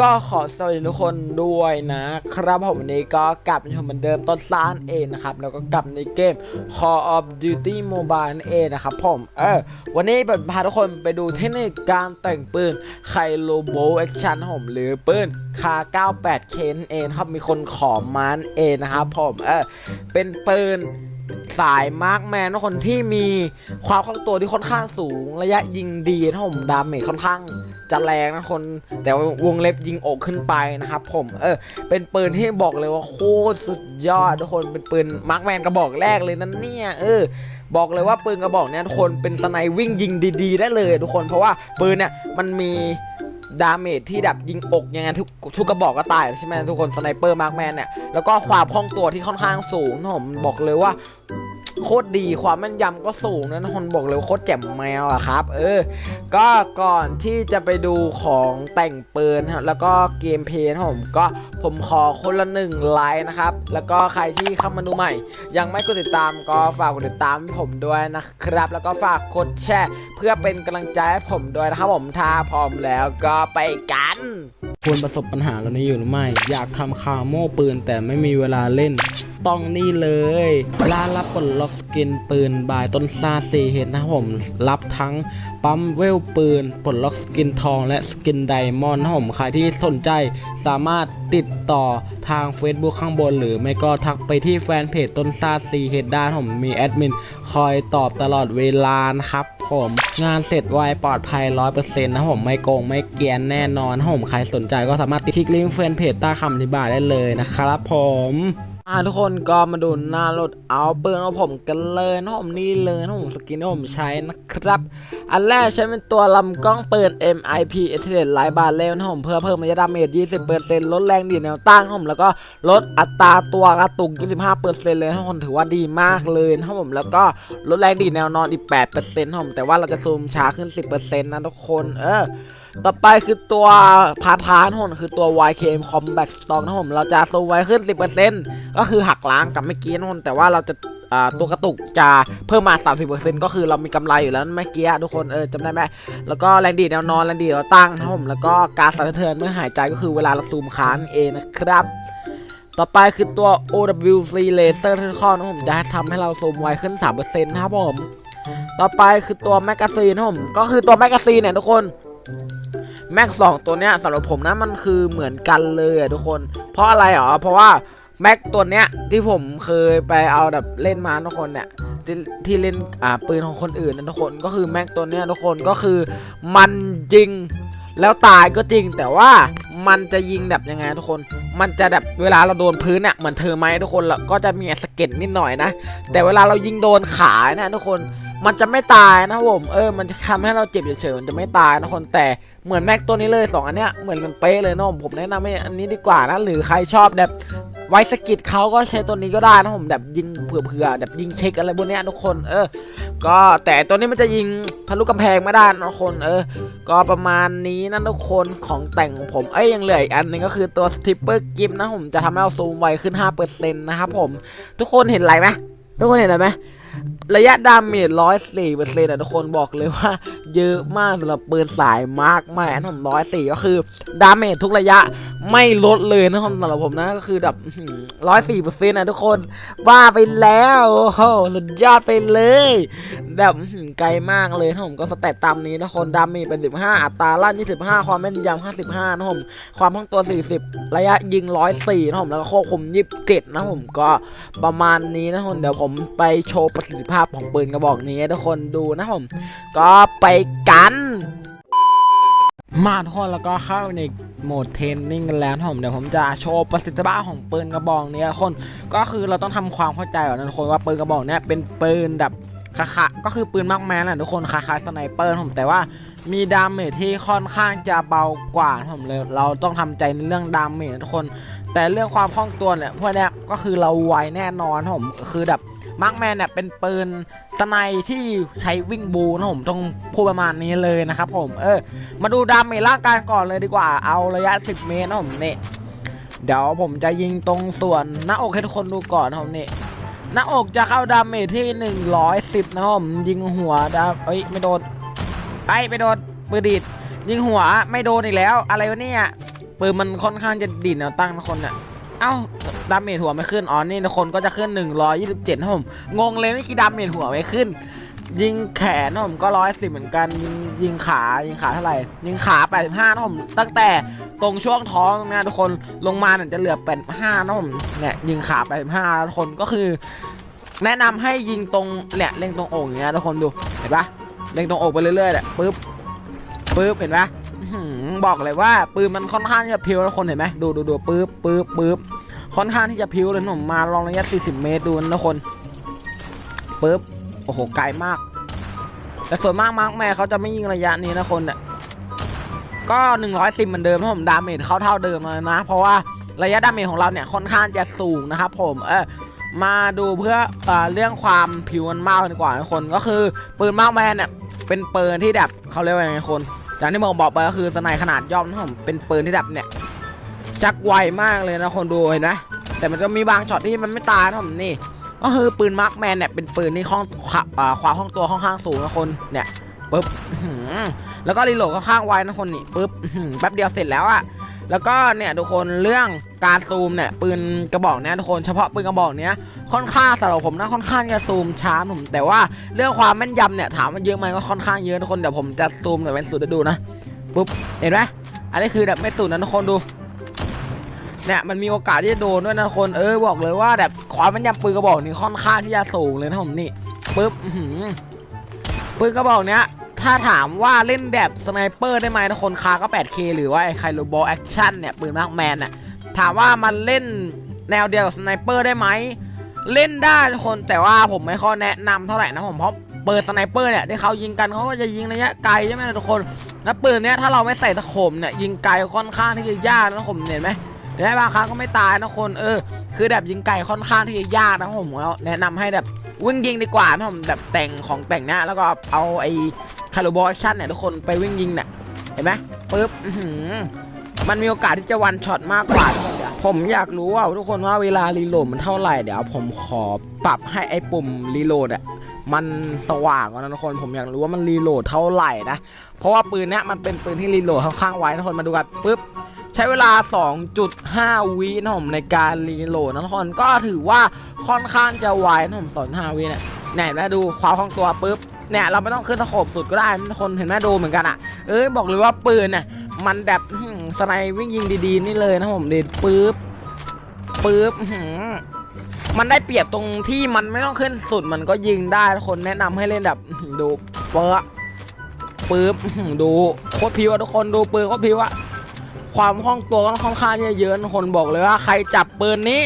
ก็ขอสวัสดีทุกคนด้วยนะครับผมวันนี้ก็กลับมาชมเหมือนเดิมต้นซ่านเองนะครับ แล้วก็กลับในเกม Call of Duty Mobile เองนะครับผมเออวันนี้ผมพาทุกคนไปดูเทคนิคการแต่งปืนไคโลโบแอคชั่นผมหรือปืนคา 98K นั่นเองครับมีคนขอมานั่นเองนะครับผมเออเป็นปืนสายมาร์กแมนทุกคนที่มีความคล่องตัวที่ค่อนข้างสูง ระยะยิงดีนะผมดาเมจค่อนข้าง จะแรงนะคน แต่วงเล็บยิงอกขึ้นไปนะครับผม เออ เป็นปืนที่บอกเลยว่าโคตรสุดยอดทุกคน เป็นปืนมาร์กแมนกระบอกแรกเลยนั่นเนี่ย เออ บอกเลยว่าปืนกระบอกเนี้ยทุกคนเป็นสไนวิ่งยิงดีๆ ได้เลยทุกคน เพราะว่าปืนเนี่ยมันมีดาเมจที่แบบยิงอกยังไงทุกทุกกระบอกก็ตายใช่ไหมทุกคนสไนเปอร์มาร์กแมนเนี่ยแล้วก็ความคล่องตัวที่ค่อนข้างสูงนะผมบอกเลยว่า โคตรดีความแม่นยำก็สูงนะทุกคนบอกเลยโคตรแจ่มแมวอะครับ เออ ก็ก่อนที่จะไปดูของแต่งปืนแล้วก็เกมเพลย์ผมก็ผมขอคนละหนึ่งไลค์นะครับ แล้วก็ใครที่เข้ามาดูใหม่ ยังไม่กดติดตามก็ฝากกดติดตามผมด้วยนะครับ แล้วก็ฝากกดแชร์เพื่อเป็นกำลังใจให้ผมด้วยนะครับผมถ้าพร้อมแล้วก็ไปกัน ควรประสบปัญหาเหล่านี้อยู่หรือไม่ อยากทำคาโม่ปืนแต่ไม่มีเวลาเล่น ต้องนี่เลยร้านรับปลดล็อกสกินปืนบายต้นซาซีเฮดนะครับผม รับทั้งปั๊มเวลปืนปลดล็อกสกินทองและสกินไดมอนด์นะครับผมใครที่สนใจสามารถติดต่อทาง Facebook ข้างบน หรือไม่ก็ทักไปที่แฟนเพจต้นซาซีเฮดได้นผมมีแอดมินคอยตอบตลอดเวลานะครับผมงานเสร็จไวปลอดภัย 100%นะครับผมไม่โกงไม่เกียนแน่นอนนะผมใครสนใจก็สามารถติดคลิกลิงก์แฟนเพจใต้คำอธิบายได้เลยนะครับผมอ่าทุกคนก็มาดูหน้ารถเอาเบิร์ของผมกันเลยนะผมนี่เลยนะผมสกินที่ผมใช้นะครับ อันแรกใช้เป็นตัวลำกล้องปืน MIP เอทเลตไลบาร์เรลนะผมเพื่อเพิ่มระยะดาเมจ 20%ลดแรงดีดแนวตั้งนผมแล้วก็ลดอัตราตัวกระตุก 25%เลยนะผมถือว่าดีมากเลยนะผมแล้วก็ลดแรงดีดแนวนอนอีก 8%นะผมแต่ว่าเราจะซูมช้าขึ้น 10%นะทุกคนเออ ต่อไปคือตัวพาทานผมคือตัว YKM Combat Stock นะผมเราจะซูมไว้ขึ้น 10%ก็คือหักล้างกับเมื่อกี้นะผมแต่ว่าเราจะตัวกระตุกจะเพิ่มมา 30%ก็คือเรามีกำไรอยู่แล้วเมื่อกี้ทุกคนเออจำได้ไหมแล้วก็แรงดีแนวนอนแรงดีดแนวตั้งนะครับผมแล้วก็การสั่นสะเทือนเมื่อหายใจก็คือเวลาเราซูมค้างนั่นเองนะครับ ต่อไปคือตัว OWC Laser ที่ข้อนะผมจะทำให้เราซูมไวขึ้น 3%นะครับผม ต่อไปคือตัวแมกกาซีนนะผมก็คือตัวแมกกาซีนเนี่ยทุกคน แม็กสองตัวเนี้ยสำหรับผมนะมันคือเหมือนกันเลยอะทุกคน เพราะอะไรหรอเพราะว่าแม็กตัวเนี้ยที่ผมเคยไปเอาแบบเล่นมาทุกคนเนี่ยที่ที่เล่นอ่าปืนของคนอื่นนะทุกคนก็คือแม็กตัวเนี้ยทุกคนก็คือมันยิงแล้วตายก็จริงแต่ว่ามันจะยิงแบบยังไงทุกคน มันจะแบบเวลาเราโดนพื้นเนี่ยเหมือนเธอไหมทุกคนแล้วก็จะมีสะเก็ดนิดหน่อยนะ แต่เวลาเรายิงโดนขานะทุกคน มันจะไม่ตายนะผมเออมันจะทำให้เราเจ็บเฉยๆมันจะไม่ตายนะคนแต่เหมือนแม็กตัวนี้เลยสองอันเนี้ยเหมือนกันเป๊ะเลยนะผมผมแนะนำให้อันนี้ดีกว่านะหรือใครชอบแบบไวสกิดเขาก็ใช้ตัวนี้ก็ได้นะผมแบบยิงเผื่อๆแบบยิงเช็คอะไรพวกเนี้ยทุกคน เออ ก็แต่ตัวนี้มันจะยิงทะลุกำแพงไม่ได้นะคน เออ ก็ประมาณนี้นะทุกคนของแต่งผมเอ้ยยังเหลืออีกอันหนึงก็คือตัวสติปเปอร์กิฟนะผมจะทำให้เราซูมไวขึ้น5%นะครับผม ทุกคนเห็นอะไรไหมทุกคนเห็นอะไรไหม ระยะดาเมจร้อยสี่เปอร์เซ็นต์นะทุกคนบอกเลยว่า เยอะมากสำหรับปืนสายมาร์กแมนผมร้อยสี่ก็คือดาเมจทุกระยะไม่ลดเลยนะสำหรับผมนะก็คือแบบร้อยสี่เปอร์เซ็นต์นะทุกคนว่าไปแล้วโอ้โหสุดยอดไปเลย แบบไกลมากเลยนะผมก็สเตตตามนี้นะคนดาเมจเป็นสิบห้าอัตราลั่นยี่สิบห้าความแม่นยำห้าสิบห้านะผมความคล่องตัวสี่สิบระยะยิงร้อยสี่นะผมแล้วก็ควบคุมยี่สิบเจ็ดนะผมก็ประมาณนี้นะคนเดี๋ยวผมไปโชว์ประสิทธิภาพของปืนกระบอกนี้ทุกคนดูนะผม ก็ไปกัน มาทุกคนแล้วก็เข้าในโหมดเทรนนิ่งกันแล้วผมเดี๋ยวผมจะโชว์ประสิทธิภาพของปืนกระบอกนี้คนก็คือเราต้องทำความเข้าใจก่อนนะทุกคนว่าปืนกระบอกนี้เป็นปืนแบบคาคาก็คือปืนมากแมนแหละทุกคนคล้ายๆสไนเปอร์ผมแต่ว่ามีดาเมจที่ค่อนข้างจะเบากว่าผมเลย เราต้องทำใจในเรื่องดาเมจทุกคน แต่เรื่องความคล่องตัวเนี่ยพวกนี้ก็คือเราไวแน่นอนผมคือแบบ มาร์กแมนเนี่ยเป็นปืนสไนที่ใช้วิ่งบูนะผมต้องพูดประมาณนี้เลยนะครับผมเออมาดูดาเมจร่างกายก่อนเลยดีกว่า เอาระยะ 10 เมตรนะผมนี่เดี๋ยวผมจะยิงตรงส่วนหน้าอกให้ทุกคนดูก่อนนะผมนี่หน้าอกจะเข้าดาเมจที่ 110 นะผมยิงหัวดาเอ้ยไม่โดนไอ้ไม่โดนปืนดีดยิงหัวไม่โดนอีกแล้ว อะไรวะเนี่ยปืนมันค่อนข้างจะดิ่นแนวตั้งนะคนเนี่ย เอ้าดาเมจหัวไม่ขึ้น อ๋อ นี่คนก็จะขึ้น 127นะผม งงเลยไม่กี่ดาเมจหัวไม่ขึ้น ยิงแขนนะผมก็ร้อยสิบเหมือนกันยิงยิงขา ยิงขาเท่าไหร่ ยิงขา85นะผม ตั้งแต่ตรงช่วงท้องนะทุกคน ลงมาเนี่ยจะเหลือ85นะผม เนี่ยยิงขา85ทุกคนก็คือ แนะนำให้ยิงตรงเนี่ยเล็งตรงอกอย่างเงี้ยทุกคนดู เห็นปะเล็งตรงอกไปเรื่อยๆเนี่ยปึ๊บปึ๊บ เห็นปะ บอกเลยว่าปืนมันค่อนข้างที่จะพิวนะคนเห็นไหมดูดูดูปึ๊บปึ๊บปึ๊บค่อนข้างที่จะพิวเลยนะผมมาลองระยะ 40 เมตรดูนะคนปึ๊บโอ้โหไกลมาก แต่ส่วนมากมาร์กแม่เขาจะไม่ยิงระยะนี้นะคนเนี่ยก็110เหมือนเดิมนะผมดาเมจเขาเท่าเดิมเลยนะ เพราะว่าระยะดาเมจของเราเนี่ยค่อนข้างจะสูงนะครับผมเออมาดูเพื่อเออเรื่องความผิวมันมากดีกว่าทุกคนก็คือปืนมากแมนเนี่ยเป็นปืนที่แบบเขาเรียกว่าไงคน อย่างที่ผมบอกไปก็คือสไนขนาดย่อมนะผมเป็นปืนที่ดับเนี่ยจักไวมากเลยนะคนดูเห็นไหมแต่มันก็มีบางช็อตที่มันไม่ตายนะผมนี่ก็คือปืนมาร์กแมนเนี่ยเป็นปืนที่คล่องขวาอ่าความคล่องตัวค่อนข้างสูงนะคนเนี่ยปึ๊บแล้วก็รีโหลดค่อนข้างไวนะคนนี่ปึ๊บแป๊บเดียวเสร็จแล้วอะแล้วก็เนี่ยทุกคนเรื่อง การซูมเนี่ยปืนกระบอกเนี้ยทุกคนเฉพาะปืนกระบอกเนี้ยค่อนข้างสำหรับผมนะค่อนข้างจะซูมช้าหนุ่มแต่ว่าเรื่องความแม่นยำเนี่ยถามว่าเยอะไหมก็ค่อนข้างเยอะทุกคนเดี๋ยวผมจะซูมหน่อยเป็นสุดให้ดูนะปุ๊บเห็นไหมอันนี้คือแบบไม่สุดนะทุกคนดูเนี่ยมันมีโอกาสที่จะโดนด้วยนะคนเออบอกเลยว่าแบบความแม่นยำปืนกระบอกนี้ค่อนข้างที่จะสูงเลยนะผมนี่ปุ๊บปืนกระบอกเนี้ยถ้าถามว่าเล่นแบบสไนเปอร์ได้ไหมทุกคนคาก็ 8K หรือว่าไอ้ไคโรบอลแอคชั่นเนี่ยปืนมาร์กแมนน่ะ ถามว่ามันเล่นแนวเดียวกับสไนเปอร์ได้ไหมเล่นได้ทุกคนแต่ว่าผมไม่ค่อยแนะนำเท่าไหร่นะผมเพราะปิดสไนเปอร์เนี่ยที่เขายิงกันเขาก็จะยิงระยะไกลใช่ไหมทุกคนแล้วปืนเนี้ยถ้าเราไม่ใส่ตะขมเนี่ยยิงไกลค่อนข้างที่จะยากนะผมเห็นไหมและบางครั้งก็ไม่ตายนะคนเออ คือแบบยิงไก่ค่อนข้างที่จะยากนะผมแล้วแนะนำให้แบบวิ่งยิงดีกว่านะผมแบบแต่งของแต่งเนี้ยแล้วก็เอาไอ้คาร์บอชั่นเนี่ยทุกคนไปวิ่งยิงเนี่ยเห็นไหมปึ๊บ มันมีโอกาสที่จะวันช็อตมากกว่าผมอยากรู้ว่าทุกคนว่าเวลารีโหลดมันเท่าไหร่เดี๋ยวผมขอปรับให้ไอ้ปุ่มรีโหลดอะมันสว่างกว่านะทุกคนผมอยากรู้ว่ามันรีโหลดเท่าไหร่นะเพราะว่าปืนเนี้ยมันเป็นปืนที่รีโหลดค่อนข้างไวนะทุกคนมาดูกันปึ๊บใช้เวลา 2.5 วินะผมในการรีโหลดนะทุกคนก็ถือว่าค่อนข้างจะไวนะผม2.5วิเนี่ยไหนนะดูความคล่องตัวปุ๊บเนี่ยเราไม่ต้องขึ้นตะขบสุดก็ได้ทุกคนเห็นไหมดูเหมือนกันอะ่ะเอ้ยบอกเลยว่าปืนน่ะ มันแบบสไนวิ่งยิงดีๆนี่เลยนะผมเด็ดปุ๊บปุ๊บมันได้เปรียบตรงที่มันไม่ต้องขึ้นสุดมันก็ยิงได้ทุกคนแนะนำให้เล่นแบบดูเปอะปุ๊บดูโคตรพิวทุกคนดูปืนโคตรพิวอะความคล่องตัวก็ค่อนข้างที่จะเยอะนะคนบอกเลยว่าใครจับปืนนี้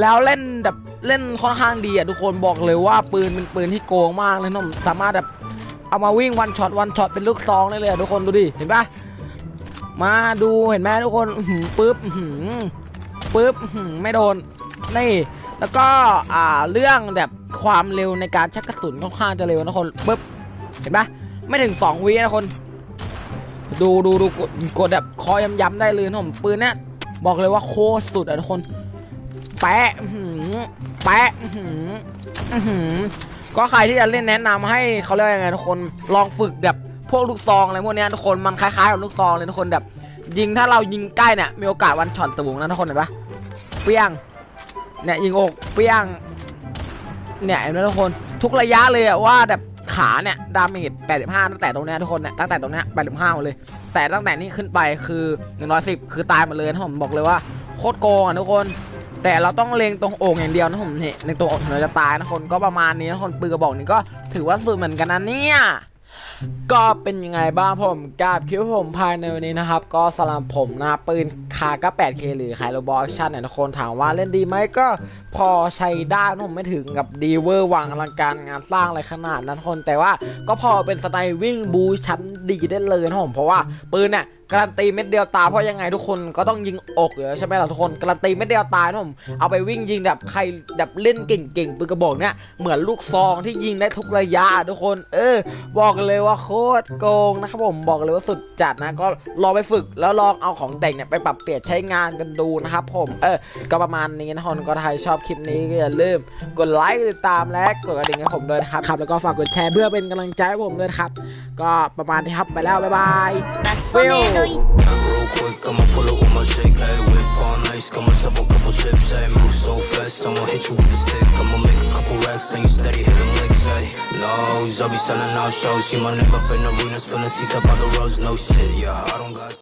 แล้วเล่นแบบเล่นค่อนข้างดีอะทุกคนบอกเลยว่าปืนเป็นปืนที่โกงมากเลยนะผมสามารถแบบเอามาวิ่งวันช็อตวันช็อตเป็นลูกซองได้เลยทุกคนดูดิเห็นปะ มาดูเห็นไหมทุกคนปึ๊บปึ๊บไม่โดนนี่แล้วก็อ่าเรื่องแบบความเร็วในการชักกระสุนค่อนข้างจะเร็วนะคนปึ๊บเห็นปะไม่ถึงสองวินะคน ดูดูดูกดกดแบบคอย้ำๆได้เลยนะผมปืนเนี้ยบอกเลยว่าโคตรสุดอะทุกคน แปะแปะก็ใครที่จะเล่นแนะนำให้เขาเรียกว่ายังไงทุกคนลองฝึกแบบ พวกลูกซองอะไรพวกเนี้ยทุกคนมันคล้ายๆกับลูกซองเลยทุกคนแบบ ยิงถ้าเรายิงใกล้เนี่ยมีโอกาสวันช็อตสูงนะทุกคนเห็นปะเปี้ยงเนี่ยยิงอกเปี้ยงเนี่ยเห็นไหมทุกคนทุกระยะเลยอะว่าแบบขาเนี่ยดาเมจ85 ตั้งแต่ตรงเนี้ยทุกคนเนี่ยตั้งแต่ตรงเนี้ย85หมดเลย แต่ตั้งแต่นี้ขึ้นไปคือ 110 คือตายหมดเลยนะผมบอกเลยว่าโคตรโกงอะทุกคน แต่เราต้องเล็งตรงโอ่งอย่างเดียวนะผมนี่เล็งตรงโอ่งถึงเราจะตายนะคนก็ประมาณนี้นะคนปืนกระบอกนี้ก็ถือว่าสุดเหมือนกันนะเนี่ย ก็เป็นยังไงบ้างผมกับคลิปผมภายในวันนี้นะครับ ก็สำหรับผมนะปืนคาก็ 8K หรือไคโรบอลชั่นเนี่ยทุกคนถามว่าเล่นดีไหมก็พอใช้ได้นะผมไม่ถึงกับดีเวอร์วังอลังการงานสร้างอะไรขนาดนั้นทุกคน แต่ว่าก็พอเป็นสไตล์วิ่งบูชั้นดีได้เลยนะผมเพราะว่าปืนเนี่ยการันตีเม็ดเดียวตายเพราะยังไงทุกคนก็ต้องยิงอกอยู่แล้วใช่ไหมล่ะทุกคนการันตีเม็ดเดียวตายนะผมเอาไปวิ่งยิงแบบใครแบบเล่นเก่งๆปืนกระบอกเนี่ยเหมือนลูกซองที่ยิงได้ทุกระยะทุกคน เออ บอกเลยว่าโคตรโกงนะครับผมบอกเลยว่าสุดจัดนะ ก็ลองไปฝึกแล้วลองเอาของแต่งเนี่ยไปปรับเปลี่ยนใช้งานกันดูนะครับผมเออก็ประมาณนี้นะคนก็ไทยชอบคลิปนี้ก็อย่าลืมกดไลค์ติดตามและกดกระดิ่งให้ผมด้วยนะครับครับแล้วก็ฝากกดแชร์เพื่อเป็นกำลังใจให้ผมด้วยครับ ก็ประมาณนี้ครับไปแล้วบ๊ายบายแม็กฟิล quick, I'ma pull up with my shake, ayy. Whip on ice, got myself a couple chips, ayy. Move so fast, I'ma hit you with the stick. I'ma make a couple racks, and you steady hitting licks, ayy. No, I'll be selling out shows. See my name up in the arenas, filling seats up on the roads, no shit, yeah. I don't got.